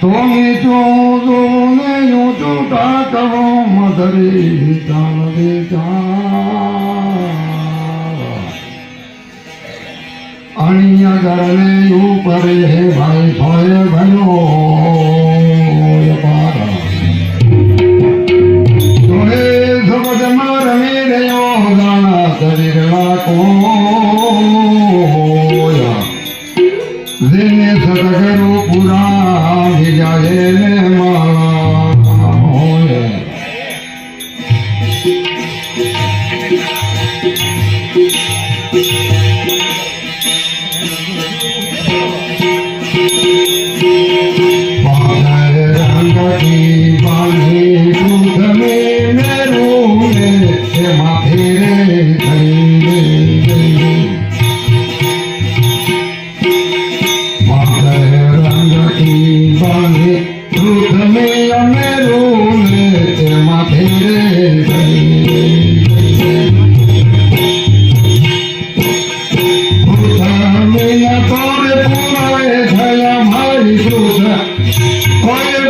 তুমি চৌদনে উঁচুটা করো মধুরে দান અણિયા ગરને ઉપરે ભાઈ થોય ભયો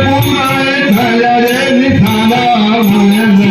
bu ayfeleri tamamını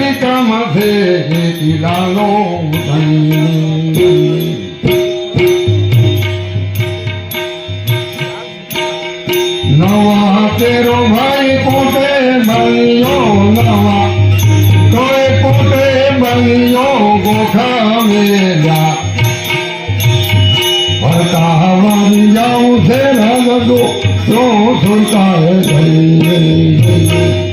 Shri Lalo નવા તેરો ભાઈ પોતે બન્યો નવા કોઈ પોતે બન્યો ગોખાવેલા ભરતાવાની જાઉં છે રગડો તો સુલતા જઈ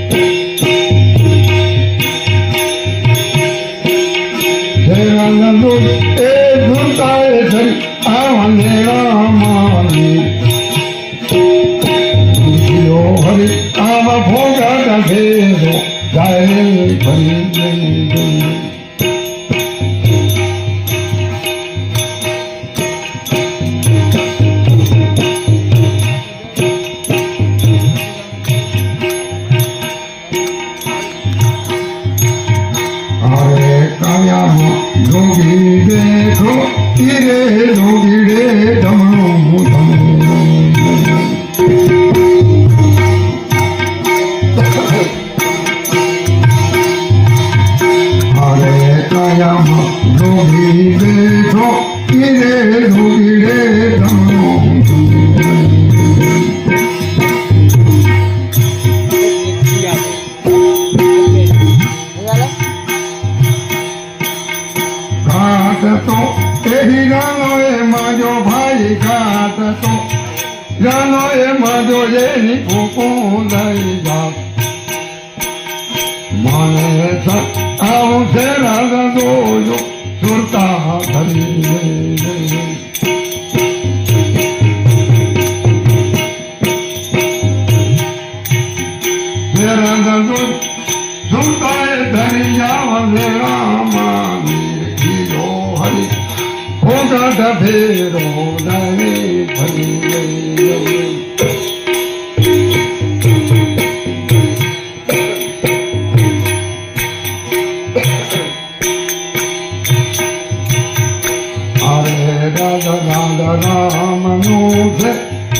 તારે રાધા રાધા રામનું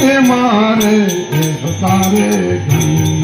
એ મારે તારે ધન્ય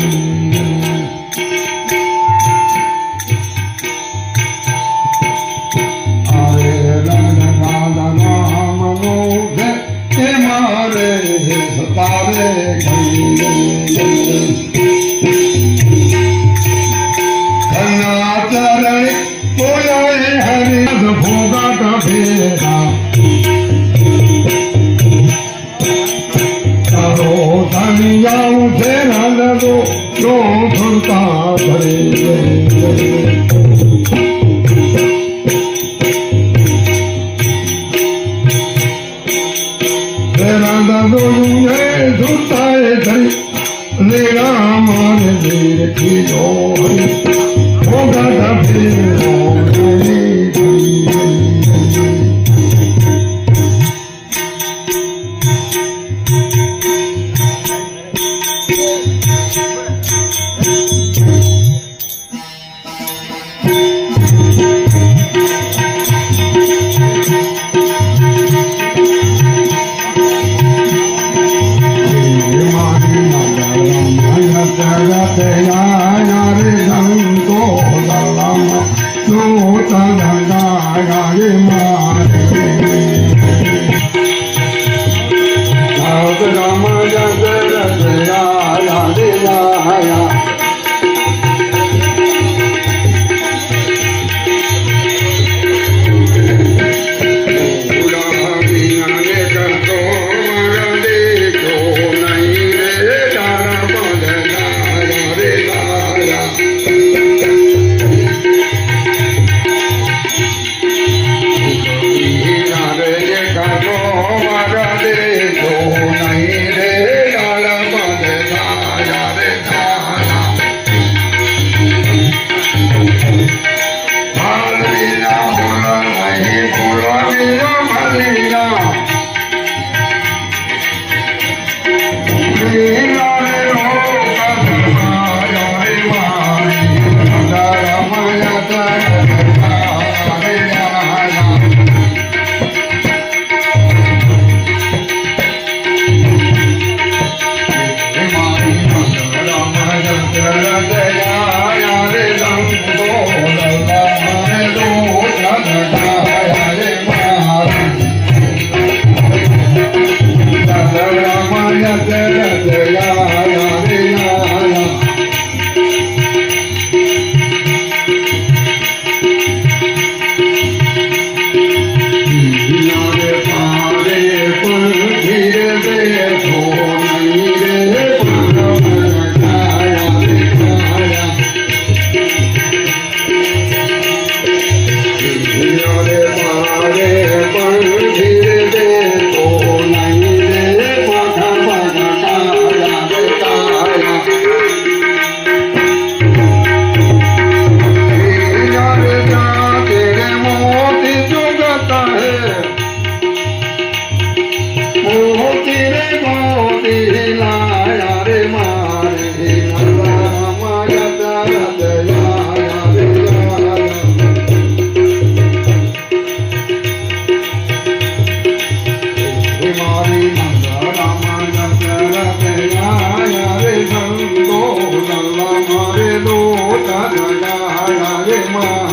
ah da લોટ રે મા.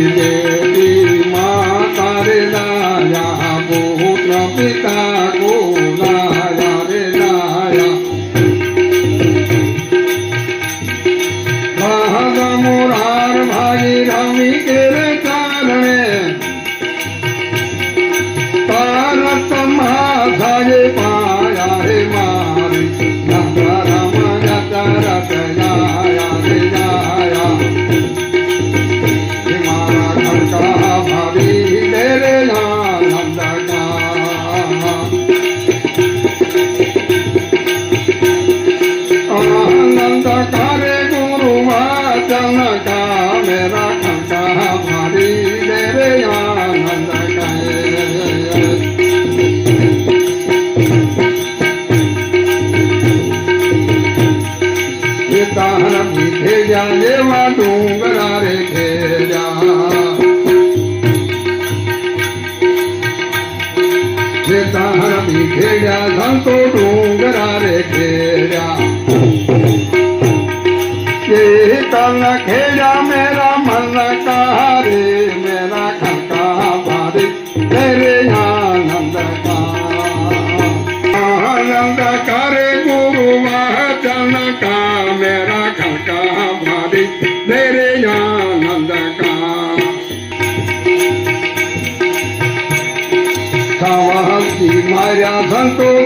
Yeah. તાણ પીઠે જ્યાં જેવા ડુંગરા રેખે. শান্ত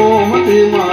Oh, my dear.